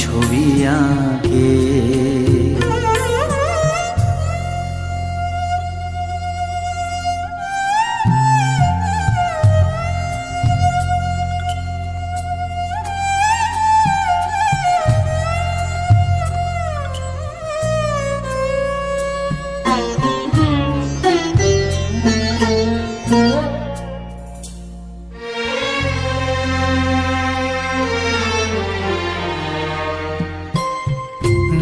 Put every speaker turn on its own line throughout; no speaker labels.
ছবি আঁকে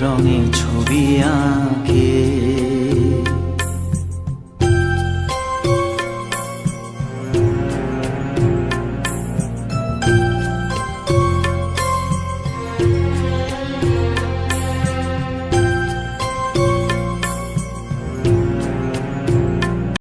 বেদনার রঙে রঙে ছবি আঁকে